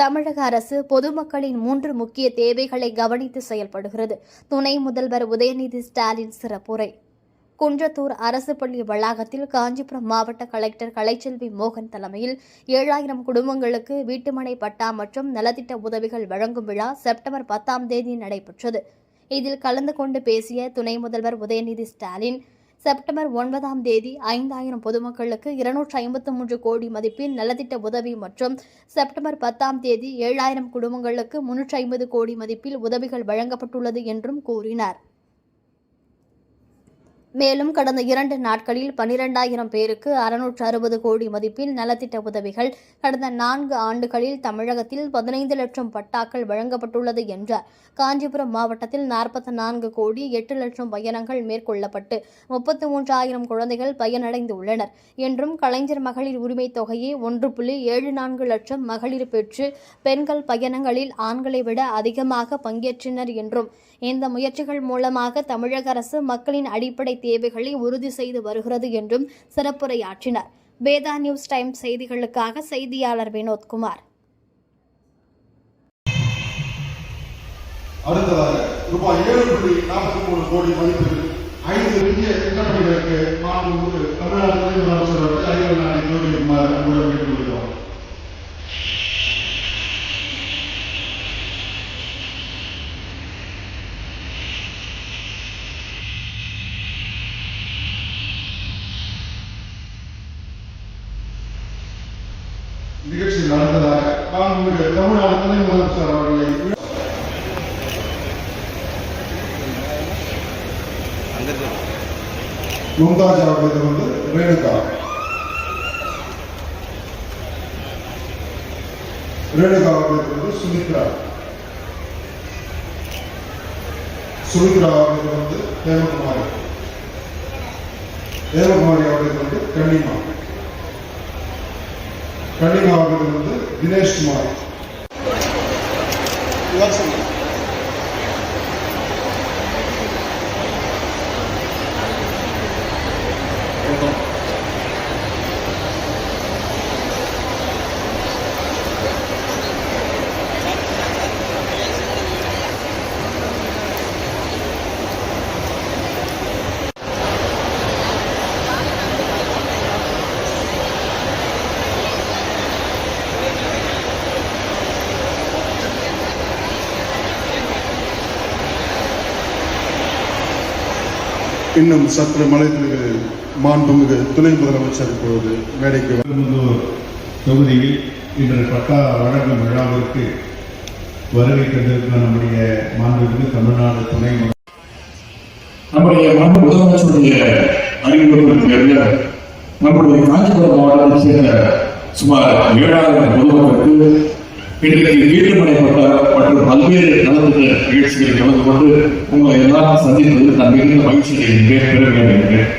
தமிழக அரசு பொதுமக்களின் மூன்று முக்கிய தேவைகளை கவனித்து செயல்படுகிறது. துணை முதல்வர் உதயநிதி ஸ்டாலின் சிறப்புரை. குன்றத்தூர் அரசு பள்ளி வளாகத்தில் காஞ்சிபுரம் மாவட்ட கலெக்டர் கலைச்செல்வி மோகன் தலைமையில் ஏழாயிரம் குடும்பங்களுக்கு வீட்டுமனை பட்டா மற்றும் நலத்திட்ட உதவிகள் வழங்கும் விழா செப்டம்பர் பத்தாம் தேதி நடைபெற்றது. இதில் கலந்து கொண்டு பேசிய துணை முதல்வர் உதயநிதி ஸ்டாலின் செப்டம்பர் ஒன்பதாம் தேதி ஐந்தாயிரம் பொதுமக்களுக்கு இருநூற்றி ஐம்பத்து மூன்று கோடி மதிப்பில் நலத்திட்ட உதவி மற்றும் செப்டம்பர் பத்தாம் தேதி ஏழாயிரம் குடும்பங்களுக்கு முன்னூற்றி ஐம்பது கோடி மதிப்பில் உதவிகள் வழங்கப்பட்டுள்ளது என்றும் கூறினார். மேலும் கடந்த இரண்டு நாட்களில் பனிரெண்டாயிரம் பேருக்கு அறுநூற்று அறுபது கோடி மதிப்பில் நலத்திட்ட உதவிகள். கடந்த நான்கு ஆண்டுகளில் தமிழகத்தில் பதினைந்து லட்சம் பட்டாக்கள் வழங்கப்பட்டுள்ளது என்றார் காஞ்சிபுரம் மாவட்டத்தில் நாற்பத்தி நான்கு கோடி எட்டு லட்சம் பயணங்கள் மேற்கொள்ளப்பட்டு முப்பத்தி மூன்றாயிரம் குழந்தைகள் பயனடைந்து உள்ளனர் என்றும் கலைஞர் மகளிர் உரிமைத் தொகையை ஒன்று புள்ளி ஏழு நான்கு லட்சம் மகளிர் பெற்று பெண்கள் பயணங்களில் ஆண்களை விட அதிகமாக பங்கேற்றனர் என்றும் இந்த முயற்சிகள் மூலமாக தமிழக அரசு மக்களின் அடிப்படை தேவைகளை உறுதி செய்து வருகிறது என்றும் சிறப்புரையாற்றினார். வேதா நியூஸ் டைம் செய்திகளுக்காக செய்தியாளர் வினோத்குமார். அடுத்ததாக ரூபாய் ஏழு புள்ளி நாற்பத்தி மூணு கோடி மதிப்பில் ஐந்து திட்டப்பணிகளுக்கு மாண்புமிகு தமிழ்நாடு முதலமைச்சர் நாளை நிர்வகிக்குமாறு அன்புடன் நிகழ்ச்சி நடந்ததாக நான் மாண்புமிகு தமிழ்நாடு துணை முதலமைச்சர் அவர்களை மும்தாஜ் அவர்களுக்கு வந்து ரேணுகா. ரேணுகா அவர்களுக்கு வந்து சுமித்ரா. சுமித்ரா அவர்களுக்கு வந்து தேவகுமாரி. தேவகுமாரி அவர்களுக்கு வந்து கண்ணிமா கன்னிமா அவர்களுக்கு வந்து இன்னும் சற்று மலைத்துளிகளில் மாண்புமிகு துணை முதலமைச்சர் இப்பொழுது மேடைக்கு தொகுதியில் இன்று பட்டா வழங்கும் விழாவிற்கு வருகை தந்திருக்கிற நம்முடைய மாண்புமிகு தமிழ்நாடு துணை நம்முடைய மாண்பு முதலமைச்சருடைய அறிவுறுத்தல் பேரில் நம்முடைய காஞ்சிபுரம் மாவட்டத்தைச் சேர்ந்த சுமார் ஏழாயிரம் பொதுமக்களுக்கு இன்றைக்கு வீட்டுமனைப்பட்ட மற்றும் பல்வேறு நலத்திட்ட நிகழ்ச்சிகளில் கலந்து கொண்டு உங்களை எல்லாரும் சந்திப்பது நான் மிகுந்த மகிழ்ச்சி பெற வேண்டும்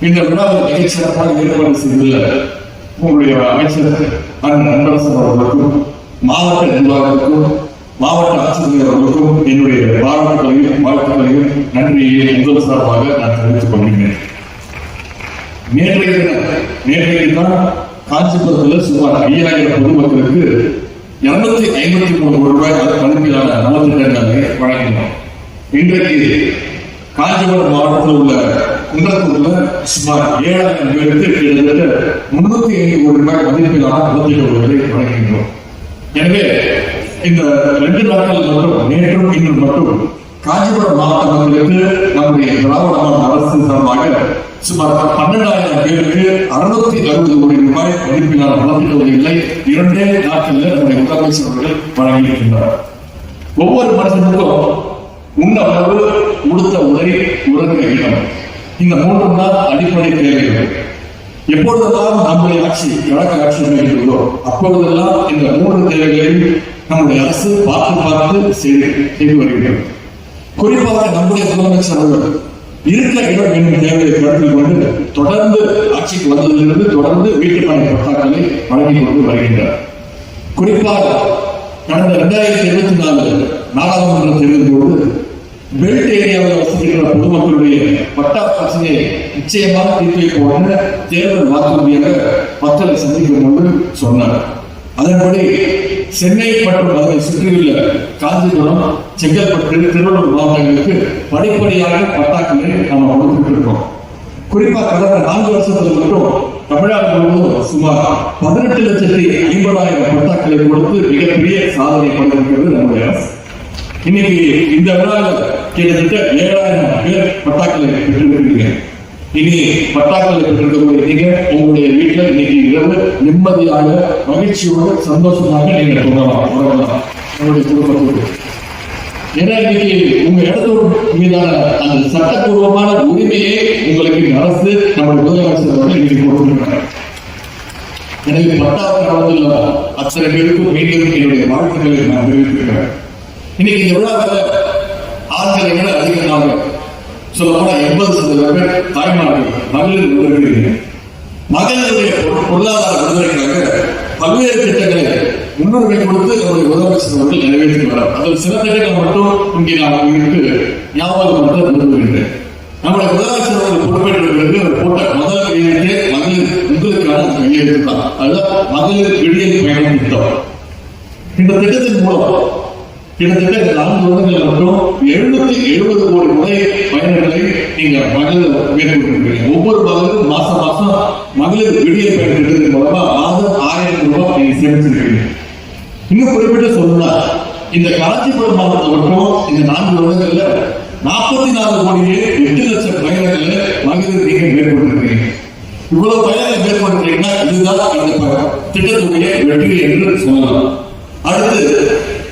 இந்த விழாவில் மிகச் சிறப்பாக ஏற்பாடு செய்துள்ள உங்களுடைய அமைச்சர் அண்ணன் அன்பரசன் அவர்களுக்கும் மாவட்ட நிர்வாகத்துக்கும் மாவட்ட ஆட்சியர் அவர்களுக்கும் என்னுடைய பாராட்டுகளையும் வாழ்த்துக்களையும் நன்றியை உங்கள் சார்பாக நான் தெரிவித்துக் கொள்கிறேன் நேற்றைய தினம் நேற்றைய தான் காஞ்சிபுரத்தில் சுமார் ஐயாயிரம் பொதுமக்களுக்கு இருநூத்தி ஐம்பத்தி மூணு கோடி ரூபாய் மதிப்பிலான நலத்திட்டங்களை வழங்கினோம் இன்றைக்கு காஞ்சிபுரம் மாவட்டத்தில் உள்ள குன்றத்தூர்ல சுமார் ஏழாயிரம் பேருக்கு கிட்டத்தட்ட முன்னூத்தி ஐந்து கோடி ரூபாய் மதிப்பிலான நலத்திட்டங்களை வழங்கினோம் எனவே இந்த ரெண்டு நாட்கள் மட்டும் நேற்றும் இன்னும் மட்டும் காஞ்சிபுரம் மாவட்ட மக்களுக்கு நம்முடைய திராவிட அரசு சார்பாக சுமார் பன்னெண்டாயிரம் பேருக்கு அறுநூத்தி அறுபது கோடி ரூபாய் மதிப்பிலான நலத்திட்ட உதவிகளை இரண்டே நாட்களில் நம்முடைய முதலமைச்சர் அவர்கள் வழங்கியிருக்கின்றார். ஒவ்வொரு மனுஷனுக்கும் உண்ண உணவு உடுத்த உடை உறங்க இடம். இந்த மூன்றும் தான் அடிப்படை தேவைகள். எப்பொழுதெல்லாம் நம்முடைய ஆட்சி கழக ஆட்சி அமைகிறதோ அப்பொழுதெல்லாம் இந்த மூன்று தேவைகளையும் நம்முடைய அரசு பார்த்து பார்த்து செய்து செய்து வருகிறது குறிப்பாக நம்முடைய முதலமைச்சர் அவர்கள் இருக்க இடம் என்னும் தேவையை கருத்தில் கொண்டு தொடர்ந்து ஆட்சிக்கு வந்ததிலிருந்து தொடர்ந்து வீட்டு பணி பட்டாக்களை வழங்கிக் கொண்டு வருகின்றார். குறிப்பாக கடந்த இரண்டாயிரத்தி இருபத்தி நாலு நாடாளுமன்ற தேர்தல் போது பெல்ட் ஏரியாவில் வசிக்கின்ற பொதுமக்களுடைய பட்டா பிரச்சனையை நிச்சயமாக தீர்த்து வைப்போம் தேர்தல் வாக்குறுதியாக மக்களை சந்திக்கும் என்று சொன்னார். அதன்படி சென்னை மற்றும் அதை சுற்றியுள்ள காஞ்சிபுரம் செங்கல்பட்டு திருவள்ளூர் மாவட்டங்களுக்கு படிப்படியாக பட்டாக்களை நாம் கொடுத்துட்டு இருக்கோம். குறிப்பா கடந்த நான்கு வருஷத்துல மட்டும் தமிழ்நாடு முழுவதும் சுமார் பதினெட்டு லட்சத்தி ஐம்பதாயிரம் பட்டாக்களை கொடுத்து மிகப்பெரிய சாதனை பண்ணிருக்கிறது நம்முடைய அரசு. இன்னைக்கு இந்த விழாவில் கிட்டத்தட்ட ஏழாயிரம் பேர் பட்டாக்களை பெற்றிருக்கிறீர்கள். இனி பட்டாக்களை பெற்றிருக்கக்கூடிய நீங்க உங்களுடைய வீட்டில் இன்னைக்கு இரவு நிம்மதியாக மகிழ்ச்சியோடு சந்தோஷமாக நீங்க தொடரலாம் உறங்கலாம் உங்களுடைய குடும்பத்தோடு ஏன்னா இன்னைக்கு உங்க இடத்தோடு மீதான அந்த சட்டப்பூர்வமான உரிமையை உங்களுக்கு அரசு நம்முடைய முதலமைச்சர் வந்து இன்னைக்கு கொடுத்துருக்காங்க. எனவே பத்தாவது காலத்தில் அத்தனை பேருக்கும் மீண்டும் என்னுடைய வாழ்த்துக்களை நான் தெரிவித்திருக்கிறேன் இன்னைக்கு இந்த விழாவில் ஆசிரியர்கள் அதிகமாக சொல்ல போனா எண்பது சதவீதம் பேர் தாய்மார்கள் மகளிர் விடுதலை மகளிருடைய பொருளாதார விடுதலைக்காக பல்வேறு திட்டங்களை முன்னுரிமை கொடுத்து அவருடைய முதலமைச்சர் அவர்கள் நிறைவேற்றி வரார். அதில் சில திட்டங்கள் மட்டும் இங்கே நான் உங்களுக்கு ஞாபகப்படுத்த விரும்புகின்றேன். நம்முடைய முதலமைச்சர் அவர்கள் பொறுப்பேற்ற பிறகு அவர் போட்ட முதல் கையெழுத்தே மகளிர் உங்களுக்கான கையெழுத்து தான். அதுதான் மகளிர் விடியல் பயணம் திட்டம். இந்த திட்டத்தின் மூலம் கிட்டத்தட்ட இந்த நான்கு வருடங்கள் மட்டும் எழுநூத்தி எழுபது கோடி முறை பயணங்களை நீங்க மகளிர் மேற்கொண்டிருக்கிறீங்க. ஒவ்வொரு மகளிரும் மாசம் மாசம் மகளிர் விடிய பயண திட்டத்தின் மூலமா மாதம் ஆயிரம் ரூபாய் நீங்க சேமிச்சிருக்கீங்க. இன்னும் குறிப்பிட்டு சொல்லணும்னா இந்த காஞ்சிபுரம் மாவட்டத்தில் மட்டும் இந்த நான்கு வருடங்கள்ல நாற்பத்தி நாலு கோடியே எட்டு லட்சம் பயணங்களை மகளிர் நீங்க மேற்கொண்டிருக்கிறீங்க. இவ்வளவு பயணங்களை மேற்கொண்டிருக்கீங்கன்னா இதுதான் இந்த திட்டத்துடைய வெற்றி என்று சொல்லலாம். அடுத்து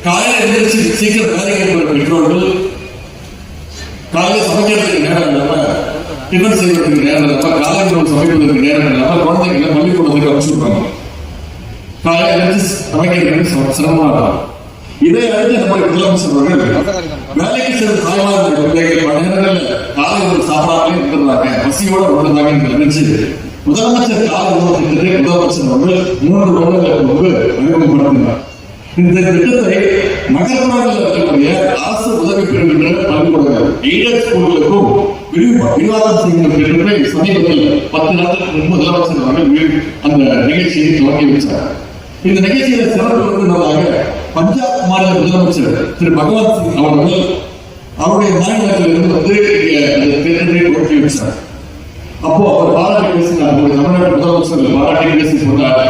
காலையில எழுந்திரிச்சு சீக்கிரம் வேலைக்கு போற பெற்றோர்கள் காலையில சமைக்கிறதுக்கு நேரம் இல்லாம டிஃபன் செய்வதற்கு நேரம் இல்லாம காலையில் சமைப்பதற்கு நேரம் இல்லாம குழந்தைகளை பள்ளிக்கூடத்துக்கு அனுப்பிச்சுருப்பாங்க காலையில எழுந்திரிச்சு சமைக்கிறதுக்கு சிரமமா இருக்கும் இதை அறிந்து நம்முடைய முதலமைச்சர் அவர்கள் வேலைக்கு சென்று தாய்மார்கள் பிள்ளைகள் பல நேரங்களில் காலை உணவு சாப்பிடாமலே இருந்துடுறாங்க பசியோட விழுந்தாங்க நினைச்சு முதலமைச்சர் கால உணவு திட்டத்தை முதலமைச்சர் அவர்கள் மூன்று வருடங்களுக்கு முன்பு அறிமுகப்படுத்தினார். இந்த திட்டத்தை நகர்ப்புறங்களில் இருக்கக்கூடிய அரசு உதவி பெறுகின்ற பள்ளிக்கூடங்கள் எய்டட் ஸ்கூல்களுக்கும் விரிவாக்கம் செய்கின்ற திட்டத்தை சமீபத்தில் பத்து நாட்களுக்கு முன்பு முதலமைச்சர் அவர்கள் வி- அந்த நிகழ்ச்சியை துவங்கி வச்சார் இந்த நிகழ்ச்சியில சிறப்பு விருந்தினராக பஞ்சாப் மாநில முதலமைச்சர் திரு பகவந்த் சிங் அவர்கள் அவருடைய மாநிலத்தில் இருந்து வந்து அந்த திட்டத்தை துவக்கி வச்சார் அப்போ அவர் பாராட்டி பேசினார். ஒரு முதலமைச்சர் பாராட்டி பேசி சொன்னார்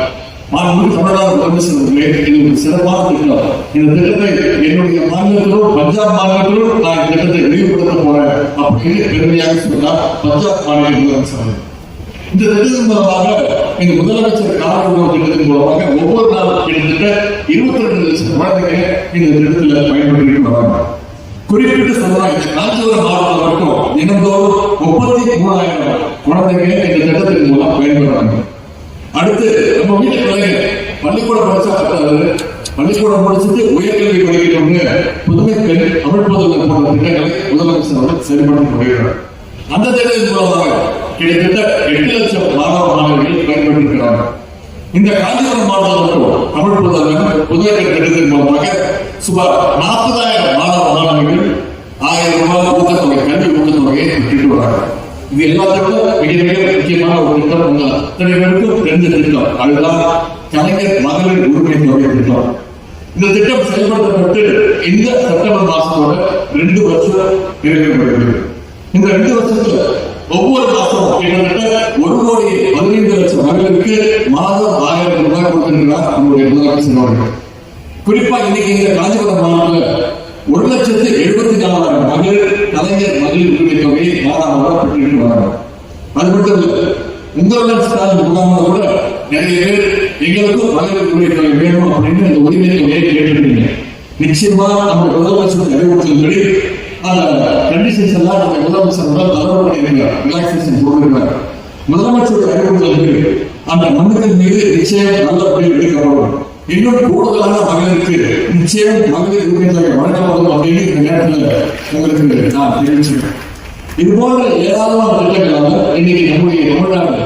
மாண்புமிகு தமிழ்நாடு முதலமைச்சர் இது ஒரு சிறப்பான திட்டம். இந்த திட்டத்தை என்னுடைய மாநிலத்திலும் பஞ்சாப் மாநிலத்திலும் நான் இந்த திட்டத்தை விரிவுபடுத்த போறேன் அப்படின்னு பெருமையாக சொன்னார் பஞ்சாப் மாநில முதலமைச்சர். இந்த திட்டத்தின் மூலமாக இந்த முதலமைச்சர் காரணம் திட்டத்தின் மூலமாக ஒவ்வொரு நாளும் கிட்டத்தட்ட இருபத்தி ரெண்டு லட்சம் குழந்தைங்க இந்த திட்டத்தில் பயன்படுத்திட்டு வராங்க குறிப்பிட்ட சொல்லலாம் காஞ்சிபுரம் மாவட்டம் மட்டும் தினந்தோறும் முப்பத்தி மூணாயிரம் குழந்தைங்க இந்த திட்டத்தின் மூலம் பயன்படுறாங்க அடுத்து நம்ம வீட்டு பிள்ளைங்க பள்ளிக்கூடம் படிச்சா பத்தாது. பள்ளிக்கூடம் படிச்சுட்டு உயர்கல்வி படிக்கணும்னு புதுமை பெண் தமிழ் புதுமை போன்ற திட்டங்களை முதலமைச்சர் அவர்கள் செயல்படுத்தி வருகிறார் அந்த திட்டத்தின் மூலமாக கிட்டத்தட்ட எட்டு லட்சம் மாணவ மாணவிகள் பயன்பெற்றிருக்கிறாங்க இந்த காஞ்சிபுரம் மாவட்டத்திற்கும் மட்டும் தமிழ் புதல்வன் புதுவை திட்டத்தின் மூலமாக சுமார் நாற்பதாயிரம் மாணவ மாணவிகள் ஆயிரம் ரூபாய் ஊக்கத்தொகை கல்வி ஊக்கத்தொகையை பெற்றுட்டு இது எல்லாத்தோட மிக மிக முக்கியமான ஒரு திட்டம் உங்க அத்தனை பேருக்கும் தெரிஞ்ச திட்டம். அதுதான் கலைஞர் மகளிர் உரிமை தொகை திட்டம். இந்த திட்டம் செயல்படுத்தப்பட்டு இந்த செப்டம்பர் மாசத்தோட ரெண்டு வருஷம் நிறைவேற்றப்படுகிறது இந்த ரெண்டு வருஷத்துல ஒவ்வொரு மாசமும் கிட்டத்தட்ட ஒரு கோடி பதினைந்து லட்சம் மகளிருக்கு மாதம் ஆயிரம் ரூபாய் கொடுத்திருக்கிறார் நம்முடைய முதலமைச்சர் அவர்கள். குறிப்பா இன்னைக்கு இந்த காஞ்சிபுரம் மாவட்டத்தில் ஒரு லட்சத்து எழுபத்தி நாலாயிரம் மகளிர் கலைஞர் மகளிர் உரிமை தொகையை மாதாமாத பெற்றுட்டு வராங்க. அது மட்டும் இல்ல உங்களுடன் ஸ்டாலின் முகாமில் கூட நிறைய பேர் எங்களுக்கும் மகளிர் உரிமை தொகை வேணும் அப்படின்னு அந்த உரிமை தொகையை கேட்டுருக்கீங்க. நிச்சயமா நம்ம முதலமைச்சர் அறிவுறுத்தல்படி அந்த கண்டிஷன்ஸ் எல்லாம் நம்ம முதலமைச்சர் தலைவருடைய ரிலாக்ஸேஷன் கொடுக்கிறார் முதலமைச்சர் அறிவுறுத்தல்படி அந்த மனுக்கள் மீது நிச்சயம் நல்லபடியாக எடுக்கப்படும். இன்னும் கூடுதலான மகளிருக்கு. நிச்சயம் மகளிர் உரிமைகளை வழங்கப்படும் அப்படின்னு இந்த நேரத்தில் உங்களுக்கு நான் தெரிவிச்சிருக்கேன் இது போன்ற ஏராளமான திட்டங்களாக இன்னைக்கு நம்முடைய தமிழ்நாடு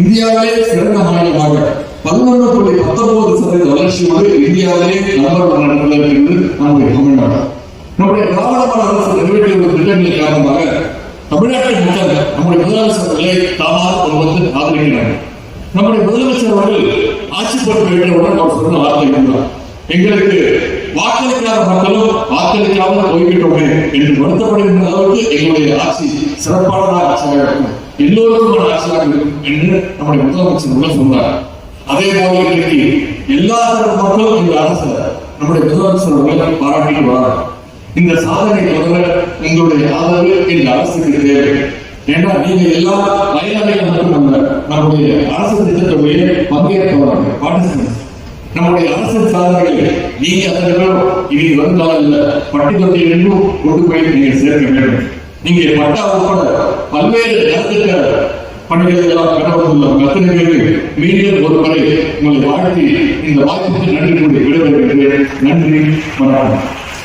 இந்தியாவிலே சிறந்த மாநிலமாக பதினொன்று புள்ளி பத்தொன்பது சதவீத வளர்ச்சி வந்து இந்தியாவிலே நம்பர் ஒன் இடத்துல இருக்கிறது நம்முடைய தமிழ்நாடு. நம்முடைய திராவிட அரசு நிறைவேற்றிய ஒரு திட்டங்களின் காரணமாக தமிழ்நாட்டின் மக்கள் நம்முடைய முதலமைச்சர்களை தாமாக ஒரு வந்து ஆதரிக்கிறார்கள். நம்முடைய முதலமைச்சர் அவர்கள் ஆட்சி பொறுப்பு ஏற்றவுடன் அவர் சொன்ன வார்த்தை என்றார் எங்களுக்கு வாக்களிக்காத மக்களும் வாக்களிக்காமல் போய்விட்டோமே என்று வருத்தப்படுகின்ற அளவுக்கு எங்களுடைய ஆட்சி சிறப்பானதாக ஆட்சியாக இருக்கும். எல்லோருக்கும் ஆட்சியாக இருக்கும் என்று நம்முடைய முதலமைச்சர் உள்ள சொன்னார். அதே போல இன்றைக்கு எல்லா மக்களும் இந்த அரசு நம்முடைய முதலமைச்சர் அவர்களை பாராட்டிட்டு வராங்க. இந்த சாதனை தொடர உங்களுடைய ஆதரவு இந்த அரசுக்கு தேவை. ஏன்னா நீங்க எல்லாம் பயனாளிகள் மட்டுமல்ல நம்முடைய அரசு திட்டத்துடைய பங்கேற்பவர்கள் பார்ட்டிசிபென்ட்ஸ் நம்முடைய அரசு சாதனைகளை நீங்க அத்தனை இனி வந்தால் இல்ல. பட்டி தொட்டி என்றும் கொண்டு போய் நீங்க சேர்க்க வேண்டும். நீங்க பட்டா உட்பட பல்வேறு நலத்திட்ட பணிகளை எல்லாம் பெறவந்துள்ள அத்தனை பேருக்கு மீண்டும் ஒரு முறை உங்களை வாழ்த்தி இந்த வாய்ப்புக்கு நன்றி கூறி விடைபெறுகிறேன். நன்றி வணக்கம்.